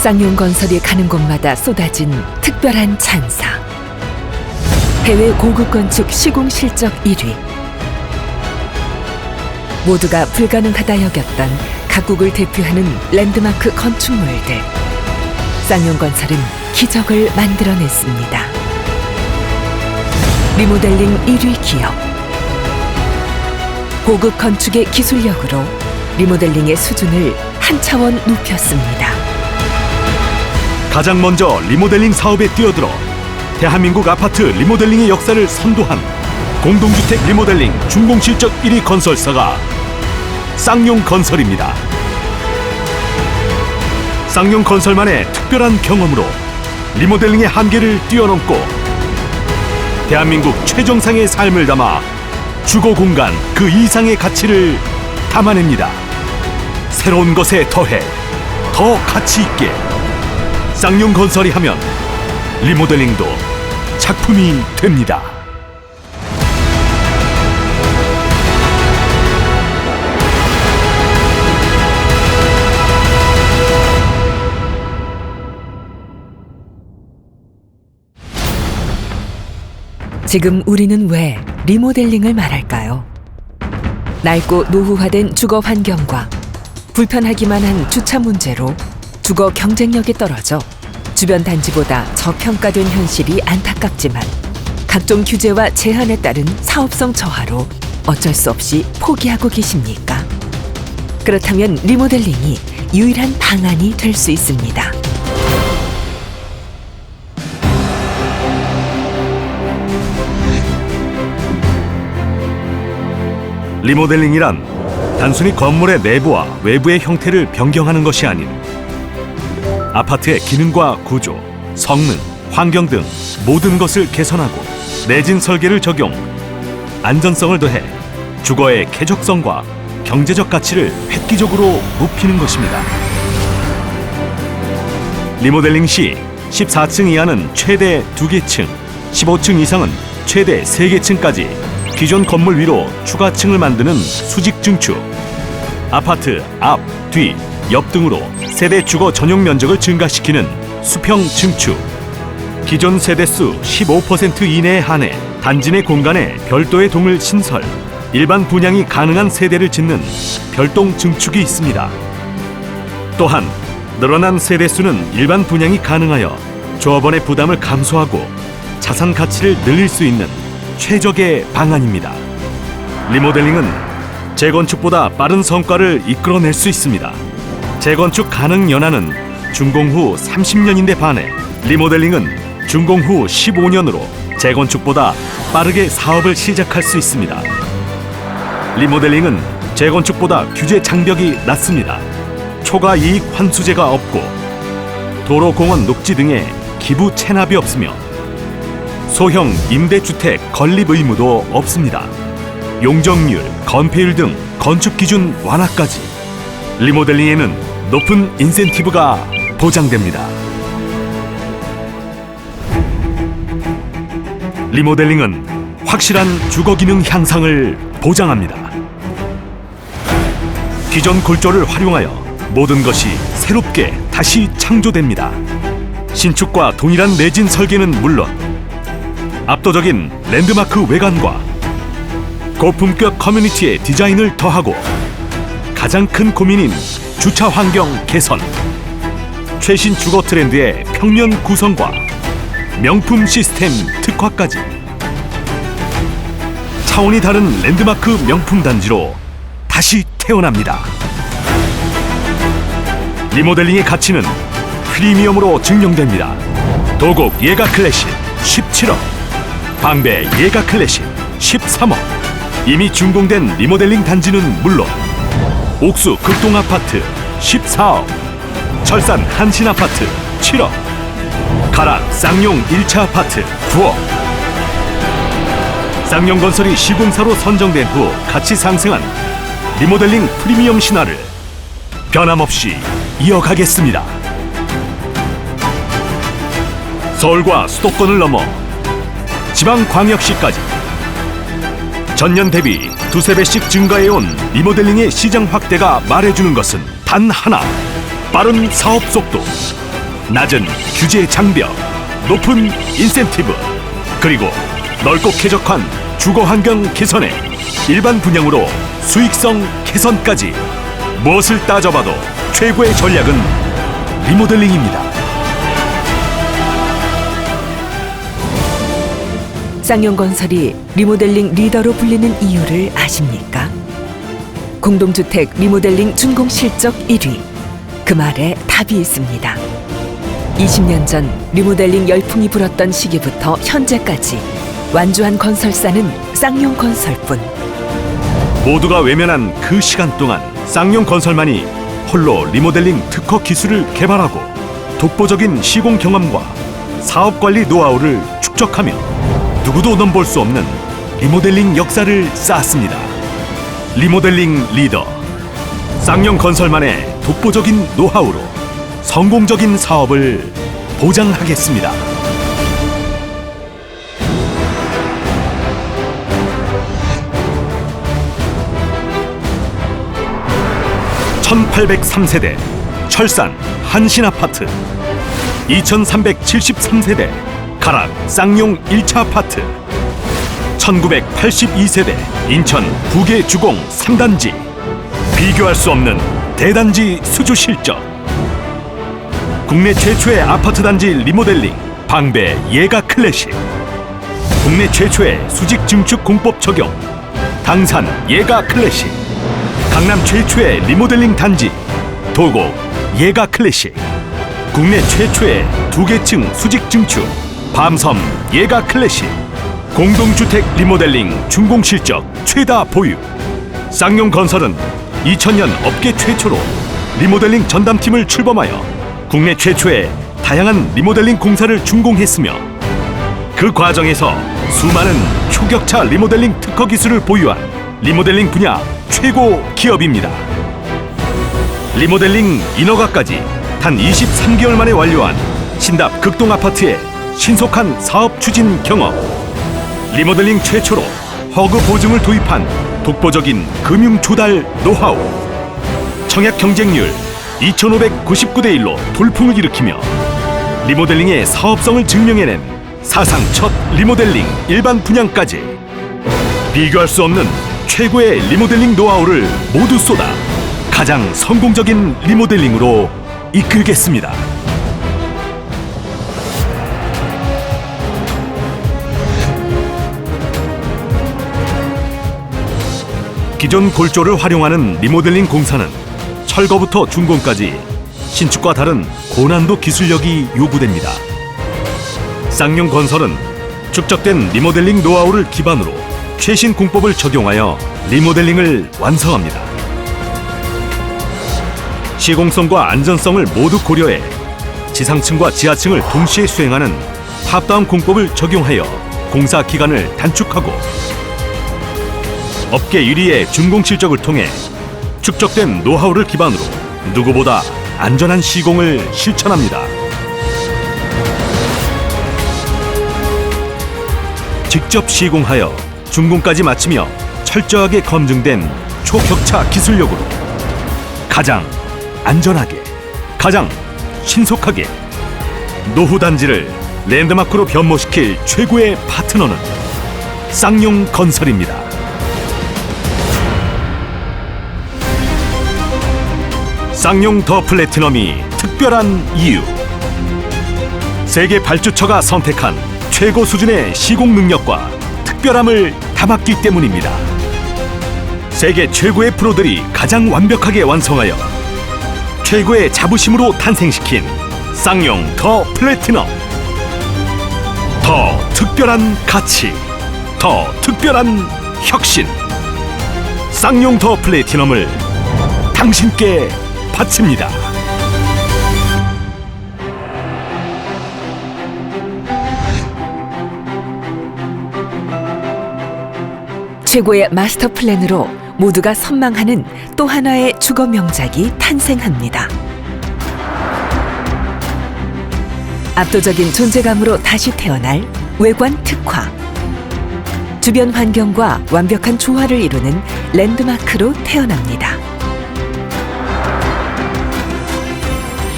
쌍용 건설이 가는 곳마다 쏟아진 특별한 찬사. 해외 고급 건축 시공 실적 1위. 모두가 불가능하다 여겼던 각국을 대표하는 랜드마크 건축물들. 쌍용 건설은 기적을 만들어냈습니다. 리모델링 1위 기업. 고급 건축의 기술력으로 리모델링의 수준을 한 차원 높였습니다. 가장 먼저 리모델링 사업에 뛰어들어 대한민국 아파트 리모델링의 역사를 선도한 공동주택 리모델링 준공실적 1위 건설사가 쌍용 건설입니다. 쌍용 건설만의 특별한 경험으로 리모델링의 한계를 뛰어넘고 대한민국 최정상의 삶을 담아 주거 공간 그 이상의 가치를 담아냅니다. 새로운 것에 더해 더 가치 있게 쌍용 건설이 하면 리모델링도 작품이 됩니다. 지금 우리는 왜 리모델링을 말할까요? 낡고 노후화된 주거 환경과 불편하기만 한 주차 문제로 주거 경쟁력이 떨어져 주변 단지보다 저평가된 현실이 안타깝지만 각종 규제와 제한에 따른 사업성 저하로 어쩔 수 없이 포기하고 계십니까? 그렇다면 리모델링이 유일한 방안이 될 수 있습니다. 리모델링이란 단순히 건물의 내부와 외부의 형태를 변경하는 것이 아닌 아파트의 기능과 구조, 성능, 환경 등 모든 것을 개선하고 내진 설계를 적용, 안전성을 더해 주거의 쾌적성과 경제적 가치를 획기적으로 높이는 것입니다. 리모델링 시 14층 이하는 최대 2개 층, 15층 이상은 최대 3개 층까지 기존 건물 위로 추가 층을 만드는 수직 증축, 아파트 앞, 뒤, 옆 등으로 세대 주거 전용 면적을 증가시키는 수평 증축, 기존 세대 수 15% 이내에 한해 단지 내 공간에 별도의 동을 신설, 일반 분양이 가능한 세대를 짓는 별동 증축이 있습니다. 또한 늘어난 세대 수는 일반 분양이 가능하여 조합원의 부담을 감소하고 자산 가치를 늘릴 수 있는 최적의 방안입니다. 리모델링은 재건축보다 빠른 성과를 이끌어낼 수 있습니다. 재건축 가능 연한은 준공 후 30년인데 반해 리모델링은 준공 후 15년으로 재건축보다 빠르게 사업을 시작할 수 있습니다. 리모델링은 재건축보다 규제 장벽이 낮습니다. 초과 이익 환수제가 없고 도로 공원 녹지 등의 기부 체납이 없으며 소형 임대주택 건립 의무도 없습니다. 용적률, 건폐율 등 건축 기준 완화까지 리모델링에는 높은 인센티브가 보장됩니다. 리모델링은 확실한 주거 기능 향상을 보장합니다. 기존 골조를 활용하여 모든 것이 새롭게 다시 창조됩니다. 신축과 동일한 내진 설계는 물론 압도적인 랜드마크 외관과 고품격 커뮤니티의 디자인을 더하고 가장 큰 고민인 주차 환경 개선 최신 주거 트렌드의 평면 구성과 명품 시스템 특화까지 차원이 다른 랜드마크 명품 단지로 다시 태어납니다. 리모델링의 가치는 프리미엄으로 증명됩니다. 도곡 예가 클래식 17억, 방배 예가 클래식 13억. 이미 준공된 리모델링 단지는 물론 옥수 극동 아파트 14억, 철산 한신 아파트 7억, 가락 쌍용 1차 아파트 9억. 쌍용건설이 시공사로 선정된 후 가치 상승한 리모델링 프리미엄 신화를 변함없이 이어가겠습니다. 서울과 수도권을 넘어 지방 광역시까지 전년 대비 두세 배씩 증가해온 리모델링의 시장 확대가 말해주는 것은 단 하나 빠른 사업 속도 낮은 규제 장벽, 높은 인센티브, 그리고 넓고 쾌적한 주거 환경 개선에 일반 분양으로 수익성 개선까지 무엇을 따져봐도 최고의 전략은 리모델링입니다. 쌍용건설이 리모델링 리더로 불리는 이유를 아십니까? 공동주택 리모델링 준공 실적 1위. 그 말에 답이 있습니다. 20년 전 리모델링 열풍이 불었던 시기부터 현재까지 완주한 건설사는 쌍용건설뿐. 모두가 외면한 그 시간 동안 쌍용 건설만이 홀로 리모델링 특허 기술을 개발하고 독보적인 시공 경험과 사업 관리 노하우를 축적하며 누구도 넘볼 수 없는 리모델링 역사를 쌓았습니다. 리모델링 리더 쌍용 건설만의 독보적인 노하우로 성공적인 사업을 보장하겠습니다. (1803세대) 철산 한신 아파트 (2373세대) 가락 쌍용 1차 아파트. 1982세대 인천 부계 주공 3단지. 비교할 수 없는 대단지 수주 실적. 국내 최초의 아파트 단지 리모델링 방배 예가 클래식. 국내 최초의 수직 증축 공법 적용 당산 예가 클래식. 강남 최초의 리모델링 단지 도곡 예가 클래식. 국내 최초의 두 개층 수직 증축 밤섬 예가 클래식 공동주택 리모델링 준공 실적 최다 보유 쌍용 건설은 2000년 업계 최초로 리모델링 전담팀을 출범하여 국내 최초의 다양한 리모델링 공사를 준공했으며 그 과정에서 수많은 초격차 리모델링 특허 기술을 보유한 리모델링 분야 최고 기업입니다. 리모델링 인허가까지 단 23개월 만에 완료한 신답 극동 아파트의 신속한 사업 추진 경험. 리모델링 최초로 허그 보증을 도입한 독보적인 금융 조달 노하우. 청약 경쟁률 2599대 1로 돌풍을 일으키며 리모델링의 사업성을 증명해낸 사상 첫 리모델링 일반 분양까지. 비교할 수 없는 최고의 리모델링 노하우를 모두 쏟아 가장 성공적인 리모델링으로 이끌겠습니다. 기존 골조를 활용하는 리모델링 공사는 철거부터 준공까지 신축과 다른 고난도 기술력이 요구됩니다. 쌍용 건설은 축적된 리모델링 노하우를 기반으로 최신 공법을 적용하여 리모델링을 완성합니다. 시공성과 안전성을 모두 고려해 지상층과 지하층을 동시에 수행하는 탑다운 공법을 적용하여 공사 기간을 단축하고 업계 1위의 준공 실적을 통해 축적된 노하우를 기반으로 누구보다 안전한 시공을 실천합니다. 직접 시공하여 준공까지 마치며 철저하게 검증된 초격차 기술력으로 가장 안전하게, 가장 신속하게 노후 단지를 랜드마크로 변모시킬 최고의 파트너는 쌍용 건설입니다. 쌍용 더 플래티넘이 특별한 이유. 세계 발주처가 선택한 최고 수준의 시공 능력과 특별함을 담았기 때문입니다. 세계 최고의 프로들이 가장 완벽하게 완성하여 최고의 자부심으로 탄생시킨 쌍용 더 플래티넘. 더 특별한 가치 더 특별한 혁신. 쌍용 더 플래티넘을 당신께 바칩니다. 최고의 마스터 플랜으로 모두가 선망하는 또 하나의 주거 명작이 탄생합니다. 압도적인 존재감으로 다시 태어날 외관 특화. 주변 환경과 완벽한 조화를 이루는 랜드마크로 태어납니다.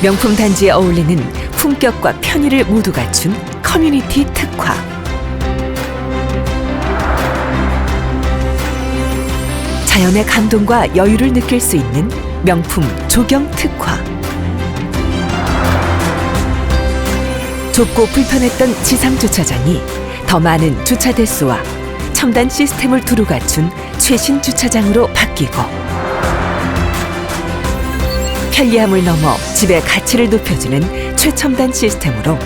명품 단지에 어울리는 품격과 편의를 모두 갖춘 커뮤니티 특화. 자연의 감동과 여유를 느낄 수 있는 명품 조경 특화. 좁고 불편했던 지상 주차장이 더 많은 주차 대수와 첨단 시스템을 두루 갖춘 최신 주차장으로 바뀌고 편리함을 넘어 집의 가치를 높여주는 최첨단 시스템으로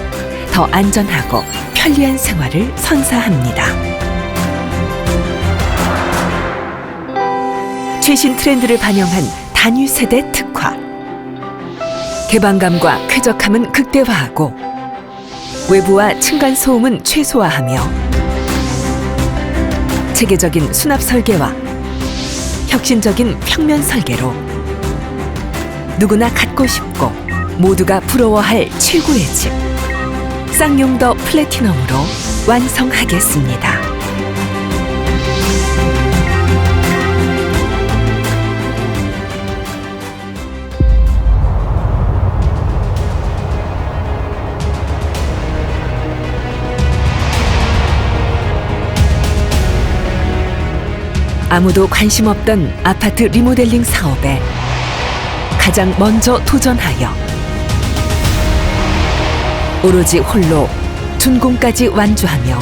더 안전하고 편리한 생활을 선사합니다. 최신 트렌드를 반영한 단위 세대 특화. 개방감과 쾌적함은 극대화하고 외부와 층간 소음은 최소화하며 체계적인 수납 설계와 혁신적인 평면 설계로 누구나 갖고 싶고 모두가 부러워할 최고의 집 쌍용더 플래티넘으로 완성하겠습니다. 아무도 관심 없던 아파트 리모델링 사업에 가장 먼저 도전하여 오로지 홀로 준공까지 완주하며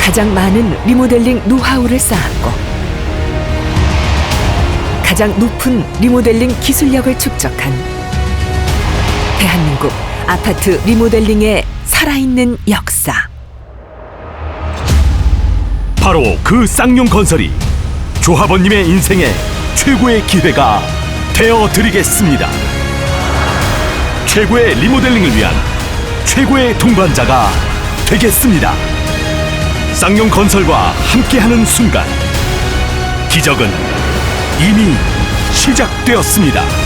가장 많은 리모델링 노하우를 쌓았고 가장 높은 리모델링 기술력을 축적한 대한민국 아파트 리모델링의 살아있는 역사. 바로 그 쌍용 건설이 조합원님의 인생에 최고의 기회가 되어 드리겠습니다. 최고의 리모델링을 위한 최고의 동반자가 되겠습니다. 쌍용 건설과 함께하는 순간 기적은 이미 시작되었습니다.